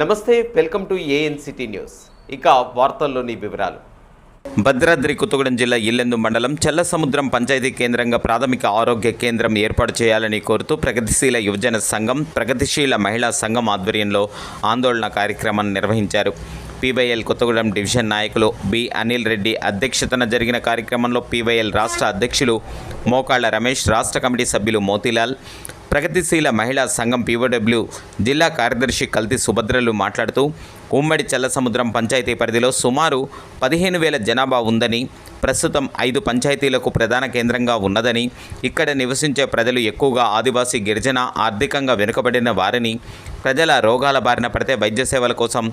నమస్తే welcome to ANCT news. ఇక వార్తల్లోని వివరాలు. భద్రాద్రి కొత్తగూడెం జిల్లా ఇల్లెందు మండలం చెల్లసముద్రం పంచాయతీ కేంద్రంగా ప్రాథమిక ఆరోగ్య కేంద్రం ఏర్పాటు చేయాలని కోరుతూ ప్రగతిశీల యువజన సంఘం ప్రగతిశీల మహిళా సంఘం ఆధ్వర్యంలో ఆందోళన కార్యక్రమాన్ని నిర్వహించారు. పీవైఎల్ కొత్తగూడెం డివిజన్ నాయకులు బి అనిల్ రెడ్డి అధ్యక్షతన జరిగిన కార్యక్రమంలో పీవైఎల్ రాష్ట్ర అధ్యక్షులు మోకాళ్ళ రమేష్ రాష్ట్ర కమిటీ సభ్యులు మోతీలాల్ ప్రగతిశీల మహిళా సంఘం పీఓడబ్ల్యూ జిల్లా కార్యదర్శి కల్తి సుభద్రలు మాట్లాడుతూ ఉమ్మడి చల్లసముద్రం పంచాయతీ పరిధిలో సుమారు పదిహేను వేల జనాభా ఉందని ప్రస్తుతం ఐదు పంచాయతీలకు ప్రధాన కేంద్రంగా ఉన్నదని ఇక్కడ నివసించే ప్రజలు ఎక్కువగా ఆదివాసీ గిరిజన ఆర్థికంగా వెనుకబడిన వారిని ప్రజల రోగాల బారిన పడితే వైద్య సేవల కోసం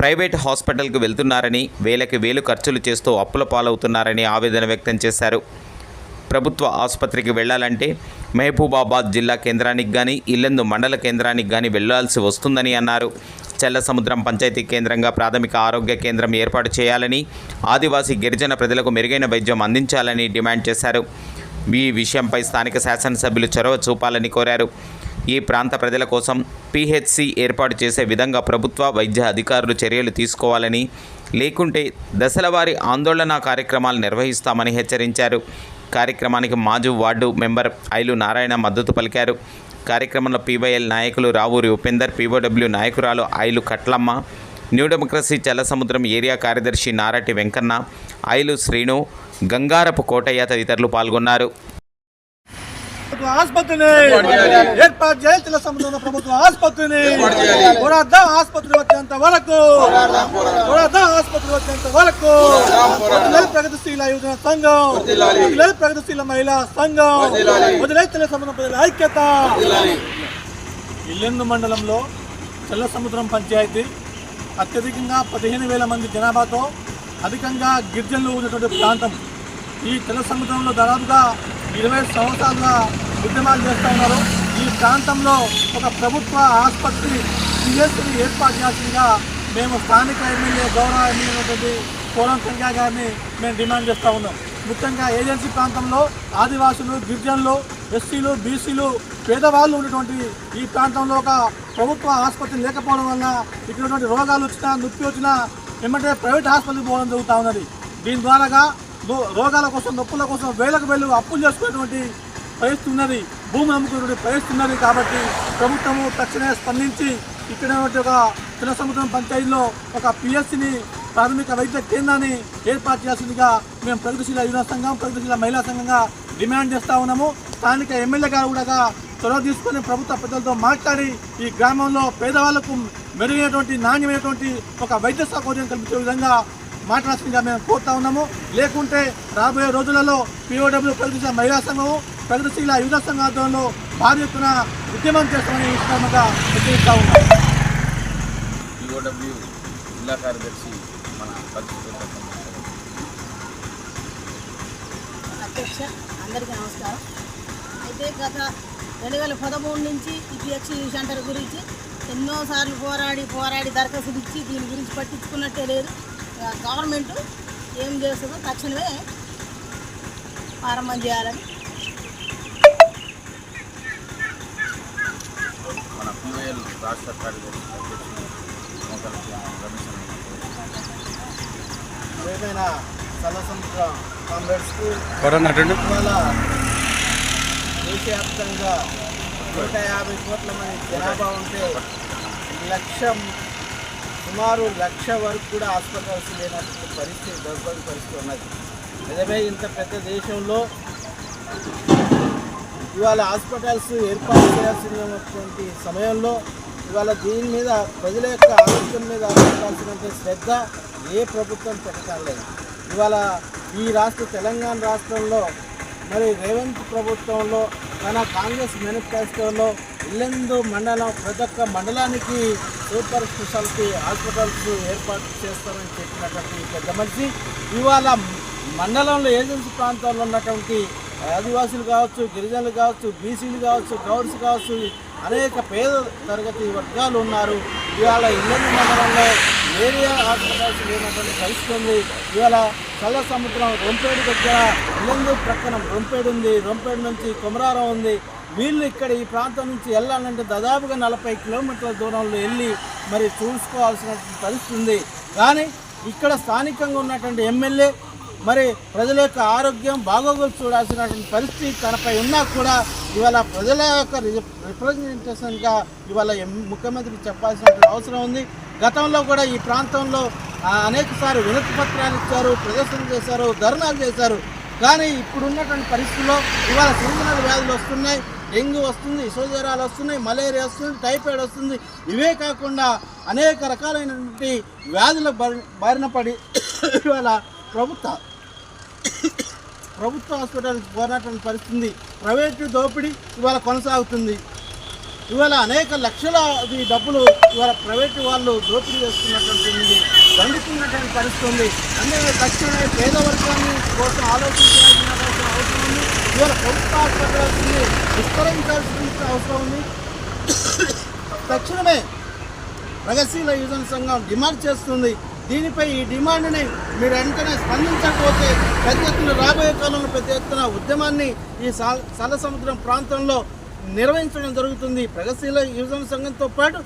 ప్రైవేట్ హాస్పిటల్కి వెళ్తున్నారని వేలకి వేలు ఖర్చులు చేస్తూ అప్పుల పాలవుతున్నారని ఆవేదన వ్యక్తం చేశారు. ప్రభుత్వ ఆసుపత్రికి వెళ్ళాలంటే మహబూబాబాద్ జిల్లా కేంద్రానికి కానీ ఇల్లెందు మండల కేంద్రానికి కానీ వెళ్ళాల్సి వస్తుందని అన్నారు. చెల్లసముద్రం పంచాయతీ కేంద్రంగా ప్రాథమిక ఆరోగ్య కేంద్రం ఏర్పాటు చేయాలని ఆదివాసీ గిరిజన ప్రజలకు మెరుగైన వైద్యం అందించాలని డిమాండ్ చేశారు. ఈ విషయంపై స్థానిక శాసనసభ్యులు చొరవ చూపాలని కోరారు. ఈ ప్రాంత ప్రజల కోసం పిహెచ్సి ఏర్పాటు చేసే విధంగా ప్రభుత్వ వైద్య అధికారులు చర్యలు తీసుకోవాలని లేకుంటే దశలవారీ ఆందోళన కార్యక్రమాలు నిర్వహిస్తామని హెచ్చరించారు. కార్యక్రమానికి మాజు వార్డు మెంబర్ ఐలు నారాయణ మద్దతు పలికారు. కార్యక్రమంలో పీవైఎల్ నాయకులు రావూరి ఉపేందర్ పీఓడబ్ల్యూ నాయకురాలు Ailu Katlamma new democracy Challasamudram area కార్యదర్శి నారటి వెంకన్న ఐలు శ్రీను గంగారపు కోటయ్య తదితరులు పాల్గొన్నారు. ఆసుపత్రిని ఏర్పాటు చేయాలి సముద్రంలో ప్రభుత్వ ఆసుపత్రిని. ఆసుపత్రి వచ్చేంత వరకు. ఆసుపత్రి వరకు వదిలేదు ప్రగతిశీల యువజన సంఘం వదిలేదు ప్రగతిశీల మహిళా సంఘం వదిలేదు తెల్ల సముద్రం ప్రజల ఐక్యత. ఇల్లెందు మండలంలో చెల్ల సముద్రం పంచాయతీ అత్యధికంగా పదిహేను వేల మంది జనాభాతో అధికంగా గిరిజనులు ఉన్నటువంటి ప్రాంతం. ఈ తెల్ల సముద్రంలో దాదాపుగా ఇరవై సంవత్సరాలుగా ఉద్యమాలు చేస్తూ ఉన్నారు. ఈ ప్రాంతంలో ఒక ప్రభుత్వ ఆసుపత్రి పిఎస్సిని ఏర్పాటు చేయాల్సిందిగా మేము స్థానిక ఎమ్మెల్యే గౌరవ ఎమ్మెల్యే కన్యా గారిని మేము డిమాండ్ చేస్తూ ఉన్నాం. ముఖ్యంగా ఏజెన్సీ ప్రాంతంలో ఆదివాసులు గిరిజనులు ఎస్సీలు బీసీలు పేదవాళ్ళు ఉన్నటువంటి ఈ ప్రాంతంలో ఒక ప్రభుత్వ ఆసుపత్రి లేకపోవడం వల్ల ఇటువంటి రోగాలు వచ్చినా నొప్పి వచ్చినా ఏమంటే ప్రైవేట్ హాస్పిటల్కి పోవడం జరుగుతూ ఉన్నది. దీని ద్వారాగా రో- రోగాల కోసం నొప్పుల కోసం వేలకు వేలు అప్పులు చేసుకునేటువంటి పరిస్థితి ఉన్నది. భూమి అమ్ముకునేటువంటి పరిస్థితి ఉన్నది కాబట్టి ప్రభుత్వము తక్షణమే స్పందించి ఇక్కడ ఒక చిన్న సముద్రం పంచాయతీలో ఒక పిఎస్సిని ప్రాథమిక వైద్య కేంద్రాన్ని ఏర్పాటు చేయాల్సిందిగా మేము ప్రగతిశీల యువ సంఘం ప్రగతిశీల మహిళా సంఘంగా డిమాండ్ చేస్తూ ఉన్నాము. స్థానిక ఎమ్మెల్యే గారు కూడా చొరవ తీసుకొని ప్రభుత్వ పెద్దలతో మాట్లాడి ఈ గ్రామంలో పేదవాళ్ళకు మెరుగైనటువంటి నాణ్యమైనటువంటి ఒక వైద్య సౌకర్యం కల్పించే విధంగా మాట్లాడాల్సిందిగా మేము కోరుతా ఉన్నాము. లేకుంటే రాబోయే రోజులలో పిఓడబ్ల్యూ ప్రగతిశీల మహిళా సంఘము ప్రగతిశీల యువ సంఘ ఆధ్వర్యంలో భారీ ఎత్తున ఉద్యమం చేస్తామని ఈ సందర్భంగా హెచ్చరిస్తా ఉన్నాం. ఈఓడబ్ల్యూ జిల్లా కార్యదర్శి మన అధ్యక్ష అందరికీ నమస్కారం. అయితే గత రెండు వేల పదమూడు నుంచి ఈ పిహెచ్సి సెంటర్ గురించి ఎన్నోసార్లు పోరాడి పోరాడి దరఖాస్తులు ఇచ్చి దీని గురించి పట్టించుకున్నట్టే లేదు. గవర్నమెంట్ ఏం చేస్తుందో తక్షణమే ప్రారంభం చేయాలని పిఓఎల్ రాష్ట్ర కార్యదర్శి అధ్యక్షులు మోకల రమేష్ అన్న ఏదైనా సలసముద్ర కామ్రేడ్స్కు కొరన్నట్టు ఇవాళ దేశవ్యాప్తంగా నూట యాభై కోట్ల మంది జనాభా ఉంటే లక్షం సుమారు లక్ష వరకు కూడా హాస్పిటల్స్ లేనటువంటి పరిస్థితి దౌర్భాగ్య పరిస్థితి ఉన్నది. నిజమే ఇంత పెద్ద దేశంలో ఇవాళ హాస్పిటల్స్ ఏర్పాటు చేయాల్సినటువంటి సమయంలో ఇవాళ దీని మీద ప్రజల యొక్క ఆరోగ్యం మీద పెట్టాల్సినంత శ్రద్ధ ఏ ప్రభుత్వం పెట్టడం లేదు ఇవాళ ఈ రాష్ట్ర తెలంగాణ రాష్ట్రంలో మరి రేవంత్ ప్రభుత్వంలో మన కాంగ్రెస్ మేనిఫెస్టోలో ఇల్లెందు మండలం ప్రతి ఒక్క మండలానికి సూపర్ స్పెషాలిటీ హాస్పిటల్స్ ఏర్పాటు చేస్తామని చెప్పినటువంటి పెద్ద మనిషి. ఇవాళ మండలంలో ఏజెన్సీ ప్రాంతాల్లో ఉన్నటువంటి ఆదివాసులు కావచ్చు గిరిజనులు కావచ్చు బీసీలు కావచ్చు గౌడ్స్ కావచ్చు అనేక పేద తరగతి వర్గాలు ఉన్నారు. ఇవాళ ఇల్లెందు మండలంలో ఏరియా హాస్పిటల్స్ లేనటువంటి పరిస్థితి ఉంది. ఇవాళ చల్ల సముద్రం రొంపేడు దగ్గర ఇల్లందు ప్రక్కన రొంపేడు ఉంది. రొంపేడు నుంచి కుమరారం ఉంది. వీళ్ళు ఇక్కడ ఈ ప్రాంతం నుంచి వెళ్ళాలంటే దాదాపుగా నలభై కిలోమీటర్ల దూరంలో వెళ్ళి మరి చూసుకోవాల్సిన పరిస్థితి ఉంది. కానీ ఇక్కడ స్థానికంగా ఉన్నటువంటి ఎమ్మెల్యే మరి ప్రజల యొక్క ఆరోగ్యం బాగోగులు చూడాల్సినటువంటి పరిస్థితి తనపై ఉన్నా కూడా ఇవాళ ప్రజల యొక్క రిప్రజెంటేషన్గా ఇవాళ ముఖ్యమంత్రి చెప్పాల్సిన అవసరం ఉంది. గతంలో కూడా ఈ ప్రాంతంలో అనేకసారి వినతి పత్రాలు ఇచ్చారు ప్రదర్శన చేశారు ధర్నాలు చేశారు. కానీ ఇప్పుడున్నటువంటి పరిస్థితుల్లో ఇవాళ సీజనల్ వ్యాధులు వస్తున్నాయి డెంగ్యూ వస్తుంది ఇసోజరాలు వస్తున్నాయి మలేరియా వస్తుంది టైఫాయిడ్ వస్తుంది. ఇవే కాకుండా అనేక రకాలైనటువంటి వ్యాధుల బారిన పడి ఇవాళ ప్రభుత్వ ప్రభుత్వ హాస్పిటల్కి పోరాటం పరిస్థితి ప్రైవేటు దోపిడీ ఇవాళ కొనసాగుతుంది. ఇవాళ అనేక లక్షల ఈ డబ్బులు ఇవాళ ప్రైవేటు వాళ్ళు దోపిడీ చేస్తున్నటువంటి ఉంది. దండుతున్నటువంటి పరిస్థితి ఉంది. అందుకే తక్షణమే పేద వర్గాన్ని కోసం ఆలోచించాల్సిన అవసరం ఉంది. ఇవాళ ప్రభుత్వ హాస్పిటల్స్ని విస్తరించాల్సిన అవసరం ఉంది. తక్షణమే ప్రగతిశీల యువజన సంఘం డిమాండ్ చేస్తుంది. దీనిపై ఈ డిమాండ్ని మీరు వెంటనే స్పందించకపోతే పెద్ద ఎత్తున రాబోయే కాలంలో పెద్ద ఎత్తున ఉద్యమాన్ని ఈ సల సముద్రం ప్రాంతంలో నిర్వహించడం జరుగుతుంది. ప్రగతిశీల యువజన సంఘంతో పాటు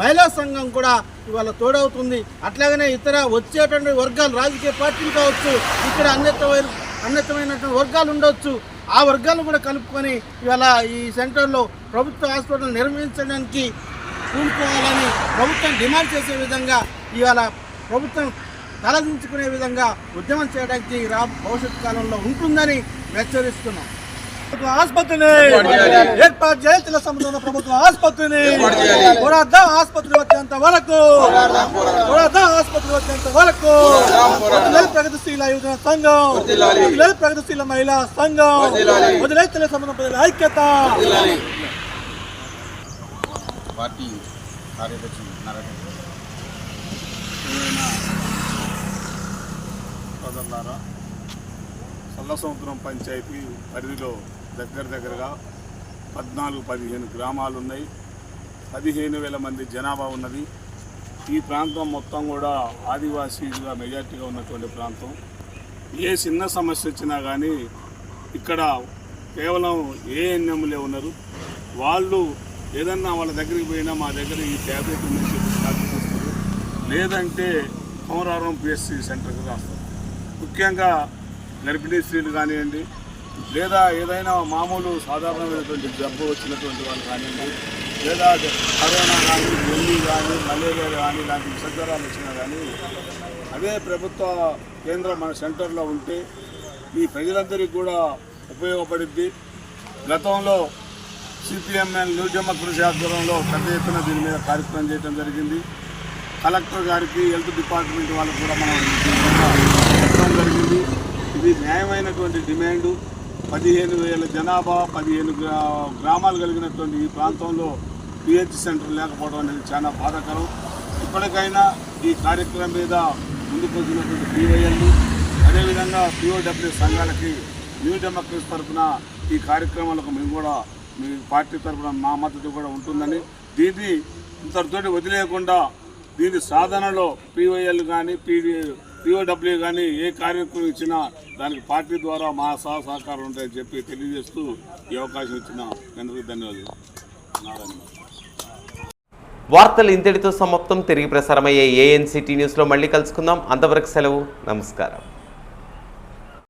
మహిళా సంఘం కూడా ఇవాళ తోడవుతుంది. అట్లాగనే ఇతర వచ్చేటువంటి వర్గాలు రాజకీయ పార్టీలు కావచ్చు ఇక్కడ అన్యతమైన అన్యతమైనటువంటి వర్గాలు ఉండొచ్చు. ఆ వర్గాలను కూడా కలుపుకొని ఇవాళ ఈ సెంటర్లో ప్రభుత్వ హాస్పిటల్ నిర్మించడానికి కూలుకోవాలని ప్రభుత్వం డిమాండ్ చేసే విధంగా ఇవాళ ప్రభుత్వం తలదించుకునే విధంగా ఉద్యమం చేయడానికి రా భవిష్యత్ కాలంలో ఉంటుందని హెచ్చరిస్తున్నాం. ఆసుపత్రిని ఏర్పాటు చేయాల్సిన సంబంధం సముద్రంలో ప్రభుత్వ ఆసుపత్రిని పోరాద్దాం ఆసుపత్రి వచ్చేంత వరకు పోరాద్దాం ఆసుపత్రి వచ్చేంత వరకు వదిలేదు ప్రగతిశీల యువజన సంఘం వదిలేదు ప్రగతిశీల మహిళా సంఘం వదిలేదు తెల్ల ప్రజల ఐక్యత. పార్టీ కార్యదర్శి నారాయణ సోదరులారా సల్ల సముద్రం పంచాయతీ పరిధిలో దగ్గర దగ్గరగా పద్నాలుగు పదిహేను గ్రామాలు ఉన్నాయి పదిహేను వేల మంది జనాభా ఉన్నది. ఈ ప్రాంతం మొత్తం కూడా ఆదివాసీలుగా మెజార్టీగా ఉన్నటువంటి ప్రాంతం. ఏ చిన్న సమస్య వచ్చినా కానీ ఇక్కడ కేవలం ఏఎన్ఎంలే ఉన్నారు. వాళ్ళు ఏదన్నా వాళ్ళ దగ్గరికి పోయినా మా దగ్గర ఈ ట్యాబ్లెట్ ఉందని చెప్పి లేదంటే కొమరారం పిఎస్సి సెంటర్కి రాస్తారు. ముఖ్యంగా గర్భిణీ స్త్రీలు కానివ్వండి లేదా ఏదైనా మామూలు సాధారణమైనటువంటి జబ్బు వచ్చినటువంటి వాళ్ళు కానివ్వండి లేదా కరోనా కానీ డెంగీ కానీ మలేరియా కానీ ఇలాంటి విషజ్వరాలు వచ్చినా కానీ అదే ప్రభుత్వ కేంద్రం మన సెంటర్లో ఉంటే ఈ ప్రజలందరికీ కూడా ఉపయోగపడుద్ది. గతంలో సిపిఎంఎన్ న్యూ కృషి ఆధ్వర్యంలో పెద్ద ఎత్తున దీని మీద కార్యక్రమం చేయడం జరిగింది. కలెక్టర్ గారికి హెల్త్ డిపార్ట్మెంట్ వాళ్ళకు కూడా మనం చెప్పడం జరిగింది. ఇది న్యాయమైనటువంటి డిమాండు. పదిహేను వేల జనాభా పదిహేను గ్రా గ్రామాలు కలిగినటువంటి ఈ ప్రాంతంలో పిహెచ్ సెంటర్ లేకపోవడం అనేది చాలా బాధాకరం. ఇప్పటికైనా ఈ కార్యక్రమం మీద ముందుకు వచ్చినటువంటి పిఓఎల్లు అదేవిధంగా పిఓడబ్ల్యూ సంఘాలకి న్యూ డెమోక్రసీ తరఫున ఈ కార్యక్రమాలకు మేము కూడా మీ పార్టీ తరఫున మా మద్దతు కూడా ఉంటుందని. దీన్ని ఇంతటితోటి వదిలేయకుండా దీని సాధనలో పీవైఎల్ కానీ పీడీ పీఓడబ్ల్యూ కానీ ఏ కార్యక్రమం ఇచ్చినా దానికి పార్టీ ద్వారా మా సహ సహకారం ఉంటాయని చెప్పి తెలియజేస్తూ ఈ అవకాశం ఇచ్చిన అందరికీ ధన్యవాదాలు. వార్తలు ఇంతటితో సమాప్తం. తిరిగి ప్రసారమయ్యే ఏఎన్సిటీ న్యూస్లో మళ్ళీ కలుసుకుందాం. అంతవరకు సెలవు. నమస్కారం.